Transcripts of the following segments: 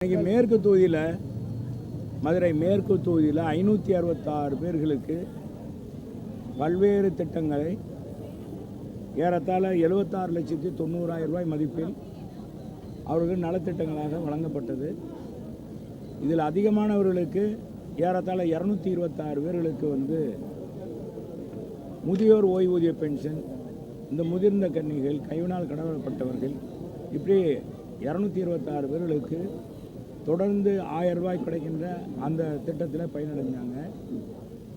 இன்றைக்கி மேற்கு தொகுதியில் மதுரை மேற்கு தொகுதியில் ஐநூற்றி அறுபத்தாறு பேர்களுக்கு பல்வேறு திட்டங்களை ஏறத்தாழ எழுபத்தாறு லட்சத்தி தொண்ணூறாயிரம் ரூபாய் மதிப்பில் அவர்கள் நலத்திட்டங்களாக வழங்கப்பட்டது. இதில் அதிகமானவர்களுக்கு ஏறத்தாழ இரநூத்தி இருபத்தாறு பேர்களுக்கு வந்து முதியோர் ஓய்வூதிய பென்ஷன் இந்த முதிர்ந்த கன்னிகள் கைவினால் கடவுளப்பட்டவர்கள் இப்படி இரநூத்தி இருபத்தாறு பேர்களுக்கு தொடர்ந்து ஆயிரம் ரூபாய் கிடைக்கின்ற அந்த திட்டத்தில் பயனடைஞ்சாங்க.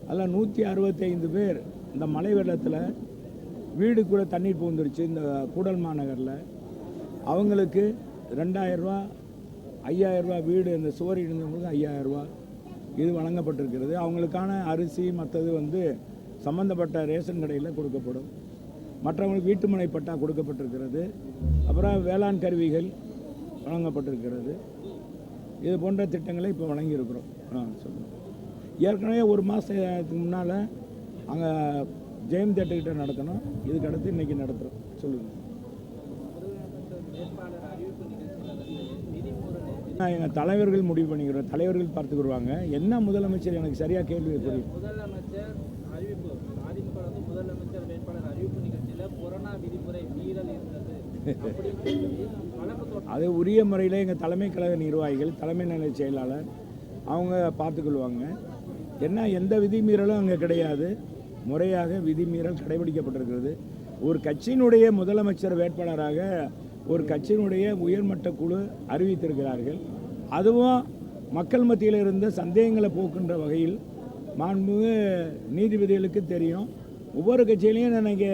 அதில் நூற்றி அறுபத்தைந்து பேர் இந்த மழை வெள்ளத்தில் வீடு கூட தண்ணீர் புகுந்துருச்சு இந்த கூடல் மாநகரில். அவங்களுக்கு ரெண்டாயிரரூவா ஐயாயிரரூவா வீடு இந்த சுவர் இருந்தவங்களுக்கு ஐயாயிரரூவா இது வழங்கப்பட்டிருக்கிறது. அவங்களுக்கான அரிசி மற்றது வந்து சம்மந்தப்பட்ட ரேஷன் கடையில் கொடுக்கப்படும். மற்றவங்களுக்கு வீட்டுமனை பட்டா கொடுக்கப்பட்டிருக்கிறது. அப்புறம் வேளாண் கருவிகள் வழங்கப்பட்டிருக்கிறது. இது போன்ற திட்டங்களை இப்போ வழங்கியிருக்கிறோம். ஆ சொல்லுங்கள் ஏற்கனவே ஒரு மாதத்துக்கு முன்னால் அங்கே ஜெயம் தேட்டர்கிட்ட நடத்தணும் இதுக்கு அடுத்து இன்றைக்கி நடத்துகிறோம் சொல்லுங்கள் நான் எங்கள் தலைவர்கள் முடிவு பண்ணிக்கிறோம். தலைவர்கள் பார்த்துக்கிடுவாங்க என்ன முதலமைச்சர் எனக்கு சரியாக கேள்வி புரியும் முதலமைச்சர் அறிவிப்பு அதிமுக வந்து முதலமைச்சர் வேட்பாளர் அறிவிப்பு நிகழ்ச்சியில் கொரோனா விதிமுறை மீறல் அது உரிய முறையில் எங்கள் தலைமை கழக நிர்வாகிகள் தலைமை நிலை செயலாளர் அவங்க பார்த்துக்கொள்வாங்க. என்ன எந்த விதிமீறலும் அங்கே கிடையாது. முறையாக விதிமீறல் கடைபிடிக்கப்பட்டிருக்கிறது. ஒரு கட்சியினுடைய முதலமைச்சர் வேட்பாளராக ஒரு கட்சியினுடைய உயர்மட்ட குழு அறிவித்திருக்கிறார்கள். அதுவும் மக்கள் மத்தியில் இருந்த சந்தேகங்களை போக்குன்ற வகையில் மாண்புமிகு நீதிபதிகளுக்கு தெரியும். ஒவ்வொரு கட்சியிலையும் எனக்கு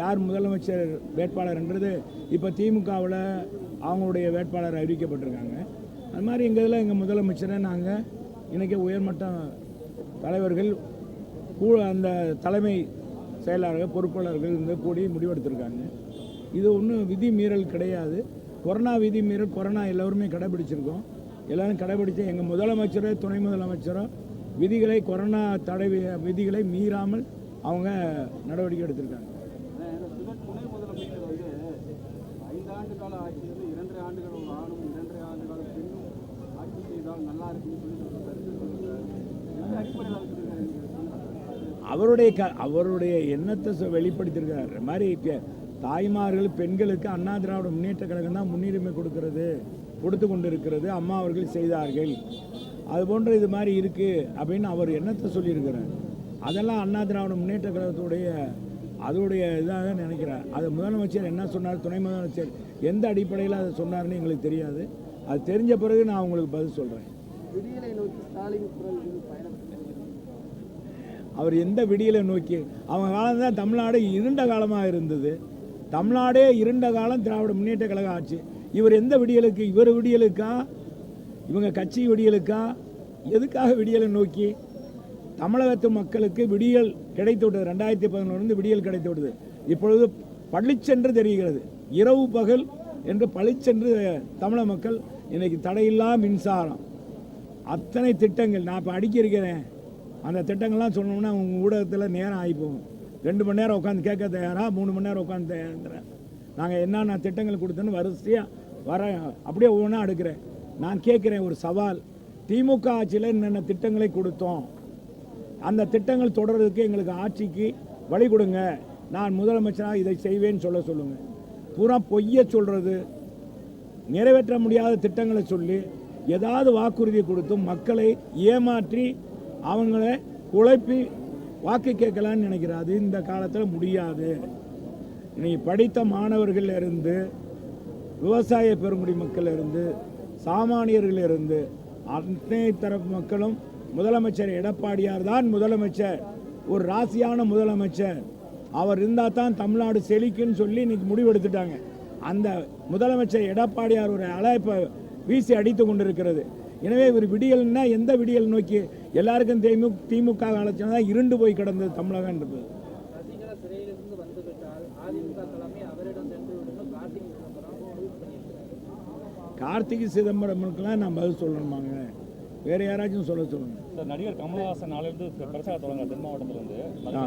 யார் முதலமைச்சர் வேட்பாளர்ன்றது இப்போ திமுகவில் அவங்களுடைய வேட்பாளர் அறிவிக்கப்பட்டிருக்காங்க. அது மாதிரி எங்கள் இதில் எங்கள் முதலமைச்சரை நாங்கள் இன்றைக்கி உயர்மட்ட தலைவர்கள் கூ அந்த தலைமை செயலாளர்கள் பொறுப்பாளர்கள் இருந்து கூடி முடிவெடுத்திருக்காங்க. இது ஒன்றும் விதி மீறல் கிடையாது. கொரோனா விதி மீறல் கொரோனா எல்லோருமே கடைபிடிச்சிருக்கோம். எல்லோரும் கடைபிடிச்சு எங்கள் முதலமைச்சரோ துணை முதலமைச்சரோ விதிகளை கொரோனா தடை விதிகளை மீறாமல் அவங்க நடவடிக்கை எடுத்திருக்காங்க. ஐந்தாண்டு கால இரண்டரை ஆண்டுகள் ஆணும் இரண்டரை ஆண்டு கால பெண்ணும் ஆட்சி செய்தால் நல்லா இருக்குன்னு சொல்லி அவருடைய க அவருடைய எண்ணத்தை சொ- வெளிப்படுத்தியிருக்கிறார் மாதிரி தாய்மார்கள் பெண்களுக்கு அண்ணா திராவிட முன்னேற்ற கழகம் தான் முன்னுரிமை கொடுக்கிறது கொடுத்து கொண்டிருக்கிறது அம்மா அவர்கள் செய்தார்கள். அது போன்ற இது மாதிரி இருக்குது அப்படின்னு அவர் எண்ணத்தை சொல்லியிருக்கிறார். அதெல்லாம் அண்ணா திராவிட முன்னேற்ற கழகத்துடைய அதோடைய இதாக நினைக்கிறார் அது முதலமைச்சர் என்ன சொன்னார்? துணை முதலமைச்சர் எந்த அடிப்படையில் அதை சொன்னார்னு எங்களுக்கு தெரியாது. அது தெரிஞ்ச பிறகு நான் உங்களுக்கு பதில் சொல்கிறேன் அவர் எந்த விடியலை நோக்கி? அவங்க காலம் தான் தமிழ்நாடு இருண்ட காலமாக இருந்தது. தமிழ்நாடே இருண்ட காலம் திராவிட முன்னேற்ற கழக ஆட்சி. இவர் எந்த விடியலுக்கு? இவர் விடியலுக்கா? இவங்க கட்சி விடியலுக்கா? எதுக்காக விடியலை நோக்கி? தமிழகத்து மக்களுக்கு விடியல் கிடைத்து விட்டது. ரெண்டாயிரத்தி பதினொன்று விடியல் கிடைத்து விட்டது. இப்பொழுது பள்ளிச்சென்று தெரிகிறது. இரவு பகல் என்று பளிச்சென்று தமிழக மக்கள் இன்னைக்கு தடையில்லா மின்சாரம். அத்தனை திட்டங்கள் நான் இப்போ அடுக்கி இருக்கிறேன் அந்த திட்டங்கள்லாம் சொன்னோம்னா உங்கள் ஊடகத்தில் நேரம் ஆகி போகும். ரெண்டு மணி நேரம் உட்காந்து கேட்க தயாராக மூணு மணி நேரம் உட்காந்து தயாரிக்கிறேன் நாங்கள் என்னென்ன திட்டங்கள் கொடுத்தோன்னு வரிசையாக வர அப்படியே ஒவ்வொன்றா எடுக்கிறேன் நான் கேட்குறேன் ஒரு சவால். திமுக ஆட்சியில் என்னென்ன திட்டங்களை கொடுத்தோம்? அந்த திட்டங்கள் தொடர்றதுக்கு எங்களுக்கு ஆட்சிக்கு வழி கொடுங்க. நான் முதலமைச்சராக இதை செய்வேன்னு சொல்ல சொல்லுங்கள் பூரா பொய்ய சொல்கிறது நிறைவேற்ற முடியாத திட்டங்களை சொல்லி ஏதாவது வாக்குறுதி கொடுத்து மக்களை ஏமாற்றி அவங்கள குழப்பி வாக்கு கேட்கலான்னு நினைக்கிறாரு. இந்த காலத்தில் முடியாது. இன்னைக்கு படித்த மாணவர்கள் இருந்து விவசாய பெருங்குடி மக்கள் இருந்து சாமானியர்கள் இருந்து அத்தனை தரப்பு மக்களும் முதலமைச்சர் எடப்பாடியார் தான் முதலமைச்சர். ஒரு ராசியான முதலமைச்சர். அவர் இருந்தால் தான் தமிழ்நாடு செழிக்குன்னு சொல்லி இன்னைக்கு முடிவெடுத்துட்டாங்க. அந்த முதலமைச்சர் எடப்பாடியார் ஒரு அழைப்பை வீசி அடித்து கொண்டிருக்கிறது. எனவே இவர் விடியல்னா எந்த விடியல் நோக்கி எல்லாருக்கும் திமுக திமுக காலத்தில் தான் இருண்டு போய் கிடந்தது சென்று விடுங்க. கார்த்திக் சிதம்பரம் ட்வீட் பண்ணியிருக்கிறார் கார்த்திகை சிதம்பரமுக்கெல்லாம் நான் பதில் சொல்லணுமாங்க. வேற யாராச்சும் சொல்ல சொல்லுங்க. சார் நடிகர் கமலஹாசன் நாளிலிருந்து பிரச்சாரம் தொடங்க தென் மாவட்டத்திலிருந்து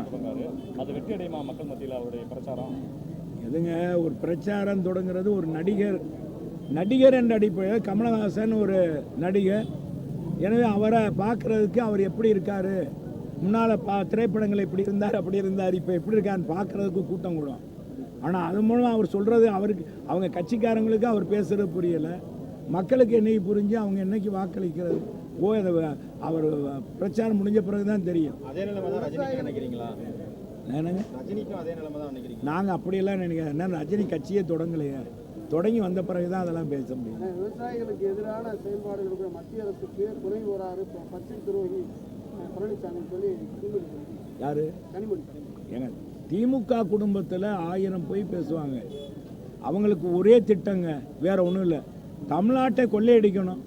தொடங்காரு அது வெற்றி அடையுமா மக்கள் மத்தியில் அவருடைய பிரச்சாரம்? எதுங்க ஒரு பிரச்சாரம் தொடங்குறது ஒரு நடிகர் நடிகர் என்ற அடிப்படையில் கமலஹாசன் ஒரு நடிகர். எனவே அவரை பார்க்குறதுக்கு அவர் எப்படி இருக்கார்? முன்னால் பா திரைப்படங்கள் இப்படி இருந்தார் அப்படி இருந்தார் இப்போ எப்படி இருக்கான்னு பார்க்குறதுக்கு கூட்டம் கூடும். ஆனால் அது மூலம் அவர் சொல்கிறது அவருக்கு அவங்க கட்சிக்காரங்களுக்கு அவர் பேசுகிறது புரியலை. மக்களுக்கு என்னைக்கு புரிஞ்சு அவங்க என்னைக்கு வாக்களிக்கிறது? ஓ அவர் பிரச்சாரம் முடிஞ்ச பிறகு தான் தெரியும். அதே நிலைமை தான் ரஜினிக்கு நினைக்கிறீங்களா? என்னங்க? ரஜினிக்கும் அதே நிலைமை தான் நினைக்கிறீங்க நாங்கள் அப்படியெல்லாம் நினைக்கிறேன் என்ன ரஜினி கட்சியே தொடங்கலையே. தொடங்கி வந்த பிறகு தான் அதெல்லாம் பேச முடியும். விவசாயிகளுக்கு எதிரான செயல்பாடுகளுக்கு மத்திய அரசுக்கு துணை ப- பச்சை துரோகி பழனிசாமி சொல்லி. யாரு? கனிமொழி ஏங்க திமுக குடும்பத்தில் ஆயிரம் போய் பேசுவாங்க. அவங்களுக்கு ஒரே திட்டங்க வேற ஒன்றும் இல்லை. தமிழ்நாட்டை கொள்ளையடிக்கணும்.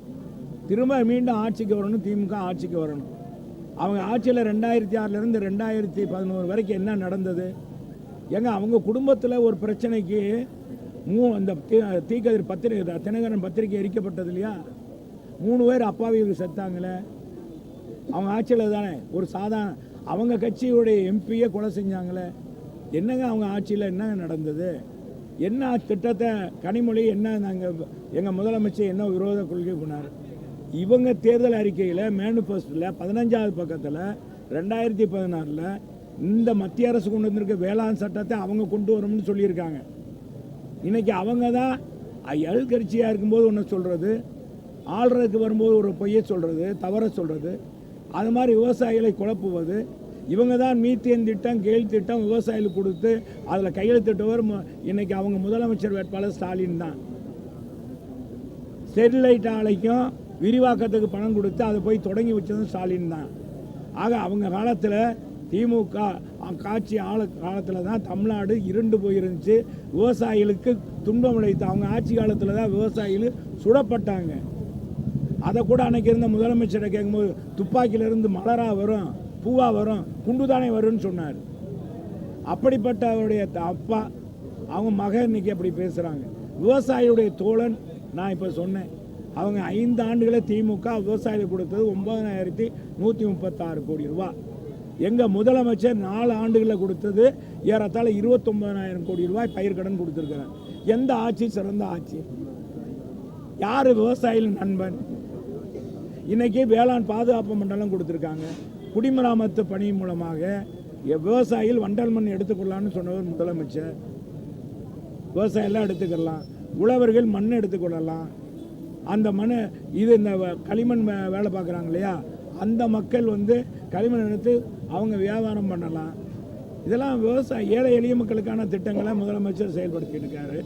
திரும்ப மீண்டும் ஆட்சிக்கு வரணும் திமுக ஆட்சிக்கு வரணும். அவங்க ஆட்சியில் ரெண்டாயிரத்தி ஆறுலேருந்து ரெண்டாயிரத்தி பதினோரு வரைக்கும் என்ன நடந்தது? ஏங்க அவங்க குடும்பத்தில் ஒரு பிரச்சனைக்கு மூ அந்த தீ- தீக்கதிர் பத்திரிகை தினகரன் பத்திரிகை எரிக்கப்பட்டது இல்லையா? மூணு பேர் அப்பாவிகள் செத்தாங்களே. அவங்க ஆட்சியில் தானே ஒரு சாதாரண அவங்க கட்சியுடைய எம்பியை கொலை செஞ்சாங்களே. என்னங்க அவங்க ஆட்சியில் என்னங்க நடந்தது? என்ன திட்டத்தை கனிமொழி என்ன நாங்கள் எங்கள் முதலமைச்சர் என்ன விரோத கொள்கை பண்ணார் இவங்க தேர்தல் அறிக்கையில் மேனிஃபெஸ்டோவில் பதினஞ்சாவது பக்கத்தில் ரெண்டாயிரத்தி பதினாறில் இந்த மத்திய அரசு கொண்டு வந்திருக்க வேளாண் சட்டத்தை அவங்க கொண்டு வரணும்னு சொல்லியிருக்காங்க. இன்றைக்கி அவங்க தான் எதிர்கட்சியாக இருக்கும்போது ஒன்று சொல்கிறது ஆள்றதுக்கு வரும்போது ஒரு பொய்யை சொல்கிறது தவற சொல்கிறது அது மாதிரி விவசாயிகளை குழப்புவது இவங்க தான் மீத்தேன் திட்டம் கேள் திட்டம் விவசாயிகளுக்கு கொடுத்து அதில் கையெழுத்திட்டவர் இன்றைக்கி இன்னைக்கு அவங்க முதலமைச்சர் வேட்பாளர் ஸ்டாலின் தான். ஸ்டெர்லைட் ஆலைக்கும் விரிவாக்கத்துக்கு பணம் கொடுத்து அதை போய் தொடங்கி வச்சதும் ஸ்டாலின் தான். ஆக அவங்க காலத்தில் திமுக காட்சி ஆள காலத்தில் தான் தமிழ்நாடு இருண்டு போயிருந்துச்சு. விவசாயிகளுக்கு துன்பம் விளைத்து அவங்க ஆட்சி காலத்தில் தான் விவசாயிகள் சுடப்பட்டாங்க. அதை கூட அன்னைக்கு இருந்த முதலமைச்சரை கேட்கும்போது துப்பாக்கியிலிருந்து மலரா வரும் பூவா வரும் குண்டு தானே வரும்னு சொன்னார். அப்படிப்பட்ட அவருடைய அப்பா அவங்க மகன் இன்னைக்கு அப்படி பேசுகிறாங்க விவசாயியுடைய தோழன் நான் இப்போ சொன்னேன். அவங்க ஐந்து ஆண்டுகளை திமுக விவசாயிகளுக்கு கொடுத்தது ஒன்பதாயிரத்தி நூற்றி முப்பத்தாறு கோடி ரூபா எங்கள் முதலமைச்சர் நாலு ஆண்டுகளில் கொடுத்தது ஏறத்தாழ இருபத்தொம்பதாயிரம் கோடி ரூபாய் பயிர்க்கடன் கொடுத்துருக்குறாங்க எந்த ஆட்சி சிறந்த ஆட்சி? யார் விவசாயிகள் நண்பன்? இன்றைக்கி வேளாண் பாதுகாப்பு மண்டலம் கொடுத்துருக்காங்க. குடிமராமத்து பணி மூலமாக எ- விவசாயிகள் வண்டல் மண் எடுத்துக்கொள்ளலாம்னு சொன்னவர் முதலமைச்சர். விவசாயம்லாம் எடுத்துக்கலாம். உழவர்கள் மண் எடுத்துக்கொள்ளலாம் அந்த மண் இது இந்த களிமண் வேலை பார்க்குறாங்க இல்லையா? அந்த மக்கள் வந்து களிமண் எடுத்து அவங்க வியாபாரம் பண்ணலாம். இதெல்லாம் விவசாய ஏழை எளிய மக்களுக்கான திட்டங்களை முதலமைச்சர் செயல்படுத்திட்டு இருக்காரு.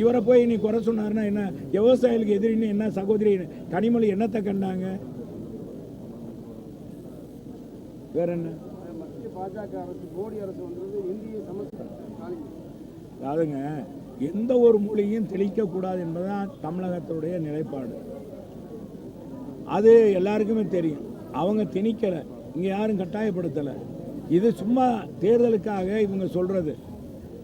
இவரை போய் நீ குறை சொன்னாருன்னா என்ன? விவசாயிகளுக்கு எதிரின்னு என்ன சகோதரி கனிமொழி என்னத்தை கண்டாங்க? வேற என்ன? பாஜக அரசு மோடி அரசு வந்தது இந்திய சமஸ்கிருத அதாவதுங்க எந்த ஒரு மொழியும் தெளிக்கக்கூடாது என்பதுதான் தமிழகத்துடைய நிலைப்பாடு. அது எல்லாருக்குமே தெரியும். அவங்க திணிக்கலை. இங்கே யாரும் கட்டாயப்படுத்தலை. இது சும்மா தேர்தலுக்காக இவங்க சொல்கிறது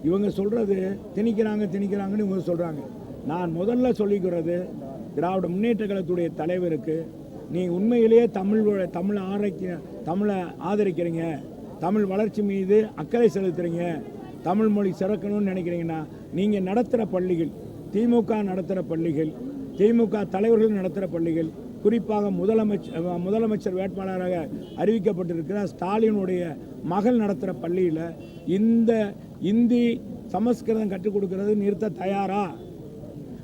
இவங்க சொல்கிறது திணிக்கிறாங்க திணிக்கிறாங்கன்னு இவங்க சொல்கிறாங்க நான் முதல்ல சொல்லிக்கிறது திராவிட முன்னேற்ற கழகத்துடைய தலைவருக்கு நீ உண்மையிலேயே தமிழ் தமிழை தமிழ் ஆரோக்கிய தமிழை ஆதரிக்கிறீங்க. தமிழ் வளர்ச்சி மீது அக்கறை செலுத்துறீங்க. தமிழ் மொழி சிறக்கணும்னு நினைக்கிறீங்கன்னா நீங்கள் நடத்துகிற பள்ளிகள் திமுக நடத்துகிற பள்ளிகள் திமுக தலைவர்கள் நடத்துகிற பள்ளிகள் குறிப்பாக முதலமைச்சர் முதலமைச்சர் வேட்பாளராக அறிவிக்கப்பட்டிருக்கிற ஸ்டாலினுடைய மகள் நடத்துகிற பள்ளியில் இந்த இந்தி சமஸ்கிருதம் கற்றுக் கொடுக்கறது நிறுத்த தயாரா?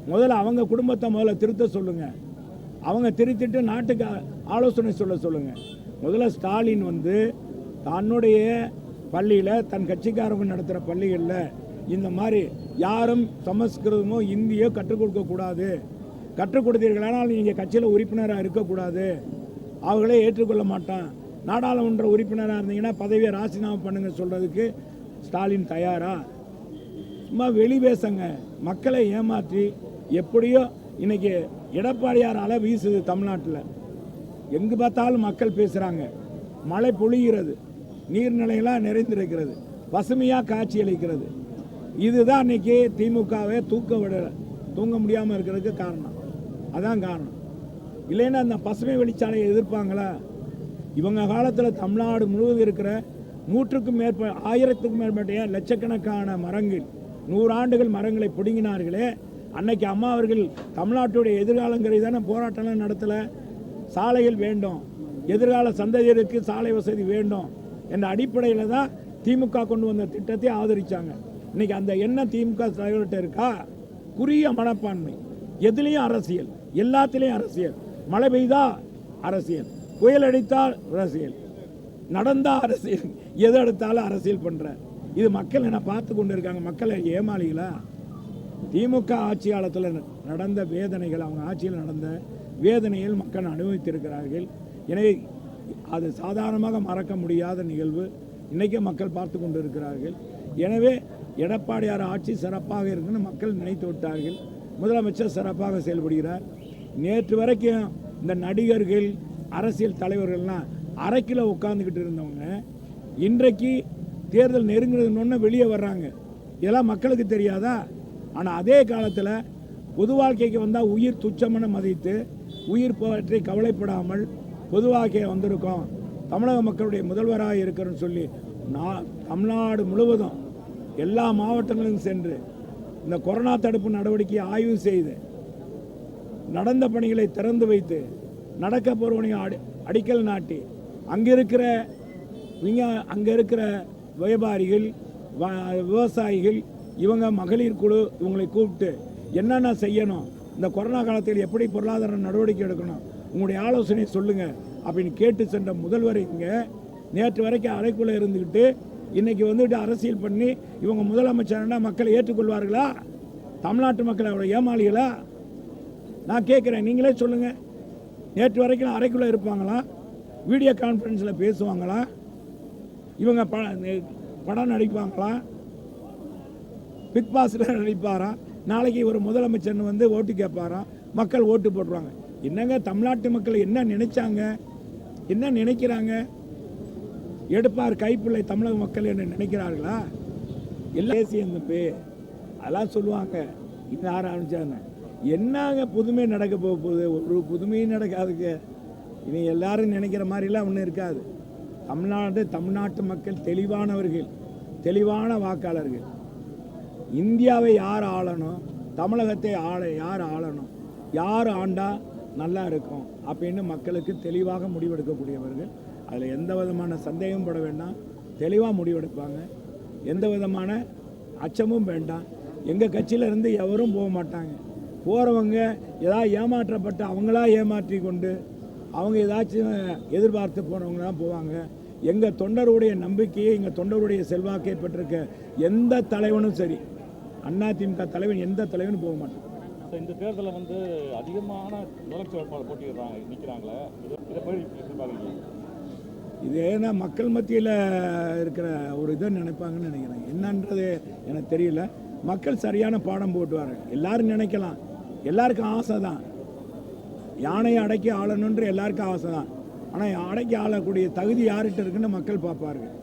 முதல்ல அவங்க குடும்பத்தை முதல்ல திருத்த சொல்லுங்க. அவங்க திருத்திட்டு நாட்டுக்கு ஆலோசனை சொல்ல சொல்லுங்க. முதல்ல ஸ்டாலின் வந்து தன்னுடைய பள்ளியில் தன் கட்சிக்காரங்க நடத்துகிற பள்ளிகளில் இந்த மாதிரி யாரும் சமஸ்கிருதமோ இந்தியோ கற்றுக் கொடுக்கக்கூடாது கற்றுக் கொடுத்தீர்களானால் நீங்கள் கட்சியில் உறுப்பினராக இருக்கக்கூடாது அவங்களே ஏற்றுக்கொள்ள மாட்டான். நாடாளுமன்ற உறுப்பினராக இருந்தீங்கன்னா பதவியை ராஜினாமா பண்ணுங்க சொல்கிறதுக்கு ஸ்டாலின் தயாரா? சும்மா வெளி பேசங்க. மக்களை ஏமாற்றி எப்படியோ இன்னைக்கு எடப்பாடியார் அலை வீசுது தமிழ்நாட்டில். எங்கு பார்த்தாலும் மக்கள் பேசுகிறாங்க மழை பொழிகிறது. நீர்நிலைகளாக நிறைந்திருக்கிறது. பசுமையாக காட்சியளிக்கிறது. இதுதான் இன்னைக்கு திமுகவை தூக்க விட தூங்க முடியாமல் இருக்கிறதுக்கு காரணம். அதான் காரணம். இல்லைன்னா அந்த பசுமை வெளிச்சாலையை எதிர்ப்பாங்களா? இவங்க காலத்தில் தமிழ்நாடு முழுவதும் இருக்கிற நூற்றுக்கும் மேற்ப ஆயிரத்துக்கும் மேற்பட்ட லட்சக்கணக்கான மரங்கள் நூறாண்டுகள் மரங்களை பிடுங்கினார்களே. அன்னைக்கு அம்மா அவர்கள் தமிழ்நாட்டுடைய எதிர்காலங்கிறது தானே போராட்டம்லாம் நடத்தலை? சாலைகள் வேண்டும். எதிர்கால சந்ததியருக்கு சாலை வசதி வேண்டும். என்ற அடிப்படையில் தான் திமுக கொண்டு வந்த திட்டத்தை ஆதரித்தாங்க இன்னைக்கு அந்த எண்ணம் திமுக தலைவர்கிட்ட இருக்கா? குறுகிய மனப்பான்மை. எதுலேயும் அரசியல். எல்லாத்துலேயும் அரசியல். மழை பெய்தா அரசியல். புயல் அடித்தால் அரசியல். நடந்தால் அரசியல். எது எடுத்தாலும் அரசியல் பண்ணுற இது மக்கள் என்ன பார்த்து கொண்டு இருக்காங்க மக்களை ஏமாளிகளா? திமுக ஆட்சி காலத்தில் நடந்த வேதனைகள் அவங்க ஆட்சியில் நடந்த வேதனையில் மக்கள் அனுபவித்திருக்கிறார்கள். எனவே அது சாதாரணமாக மறக்க முடியாத நிகழ்வு. இன்றைக்கே மக்கள் பார்த்து கொண்டு இருக்கிறார்கள் எனவே எடப்பாடியார் ஆட்சி சிறப்பாக இருக்குன்னு மக்கள் நினைத்து விட்டார்கள். முதலமைச்சர் சிறப்பாக செயல்படுகிறார். நேற்று வரைக்கும் இந்த நடிகர்கள் அரசியல் தலைவர்கள்லாம் அரைக்கில் உட்காந்துக்கிட்டு இருந்தவங்க இன்றைக்கு தேர்தல் நெருங்குறதுன்னு வெளியே வர்றாங்க. இதெல்லாம் மக்களுக்கு தெரியாதா? ஆனால் அதே காலத்தில் பொது வாழ்க்கைக்கு வந்தால் உயிர் துச்சமென மதித்து உயிர் பற்றி கவலைப்படாமல் பொதுவாக வந்திருக்கோம். தமிழக மக்களுடைய முதல்வராக இருக்கிறேன்னு சொல்லி நான் தமிழ்நாடு முழுவதும் எல்லா மாவட்டங்களிலும் சென்று இந்த கொரோனா தடுப்பு நடவடிக்கையை ஆய்வு செய்து நடந்த பணிகளை திறந்து வைத்து நடக்க போகிறவனையும் அடி அடிக்கல் நாட்டி அங்கே இருக்கிற விஞ்ஞா அங்கே இருக்கிற வியாபாரிகள் வ- விவசாயிகள் இவங்க மகளிர் குழு இவங்களை கூப்பிட்டு என்னென்ன செய்யணும் இந்த கொரோனா காலத்தில் எப்படி பொருளாதார நடவடிக்கை எடுக்கணும் உங்களுடைய ஆலோசனை சொல்லுங்கள் அப்படின்னு கேட்டு சென்ற முதல்வர் இங்கே நேற்று வரைக்கும் அறைக்குள்ளே இருந்துக்கிட்டு இன்னைக்கு வந்துட்டு அரசியல் பண்ணி இவங்க முதலமைச்சர்னா மக்களை ஏற்றுக்கொள்வார்களா? தமிழ்நாட்டு மக்கள் அவரை ஏமாளிகளா? நான் கேட்குறேன் நீங்களே சொல்லுங்கள் நேற்று வரைக்கும் அறைக்குள்ளே இருப்பாங்களா? வீடியோ கான்ஃபரன்ஸில் பேசுவாங்களா? இவங்க ப படம் நடிப்பாங்களா? பிக் பாஸில் நடிப்பாரா? நாளைக்கு ஒரு முதலமைச்சர்னு வந்து ஓட்டு கேட்பாராம் மக்கள் ஓட்டு போடுறாங்க என்னங்க தமிழ்நாட்டு மக்கள் என்ன நினைச்சாங்க? என்ன நினைக்கிறாங்க? எடுப்பார் கைப்பிள்ளை தமிழக மக்கள் என்ன நினைக்கிறார்களா? எல்லாம் தேசிய பே அதெல்லாம் சொல்லுவாங்க. இன்னும் யார் ஆரம்பிச்சாங்க என்னங்க புதுமை நடக்க போக போகுது? ஒரு புதுமையும் நடக்காதுங்க. இனி எல்லாரும் நினைக்கிற மாதிரிலாம் ஒன்றும் இருக்காது. தமிழ்நாடு தமிழ்நாட்டு மக்கள் தெளிவானவர்கள் தெளிவான வாக்காளர்கள். இந்தியாவை யார் ஆளணும்? தமிழகத்தை ஆள யார் ஆளணும்? யார் ஆண்டா? நல்லா இருக்கும் அப்படின்னு மக்களுக்கு தெளிவாக முடிவெடுக்கக்கூடியவர்கள். அதில் எந்த விதமான சந்தேகம் பட வேண்டாம். தெளிவாக முடிவெடுப்பாங்க. எந்த விதமான அச்சமும் வேண்டாம். எங்கள் கட்சியிலேருந்து எவரும் போக மாட்டாங்க. போகிறவங்க ஏதாவது ஏமாற்றப்பட்டு அவங்களா ஏமாற்றி கொண்டு அவங்க ஏதாச்சும் எதிர்பார்த்து போனவங்க தான் போவாங்க. எங்கள் தொண்டருடைய நம்பிக்கையை எங்கள் தொண்டருடைய செல்வாக்கை பெற்றிருக்க எந்த தலைவனும் சரி. அதிமுக தலைவன் எந்த தலைவனும் போக மாட்டான். ஸோ இந்த தேர்தலில் வந்து அதிகமான முதலமைச்சர் வேட்பாளர் போட்டிடுறாங்க நிற்கிறாங்களே இதை இதை போய் பார்க்குறீங்க இது ஏன்னா மக்கள் மத்தியில் இருக்கிற ஒரு இதை நினைப்பாங்கன்னு நினைக்கிறேன். என்னன்றது எனக்கு தெரியல. மக்கள் சரியான பாடம் போட்டுவார் எல்லாரும் நினைக்கலாம். எல்லாருக்கும் ஆசை தான் யானையை அடக்கி ஆளணுன்ற எல்லாருக்கும் ஆசை தான் ஆனால் அடக்கி ஆளக்கூடிய தகுதி யார்கிட்ட இருக்குன்னு மக்கள் பார்ப்பார்கள்.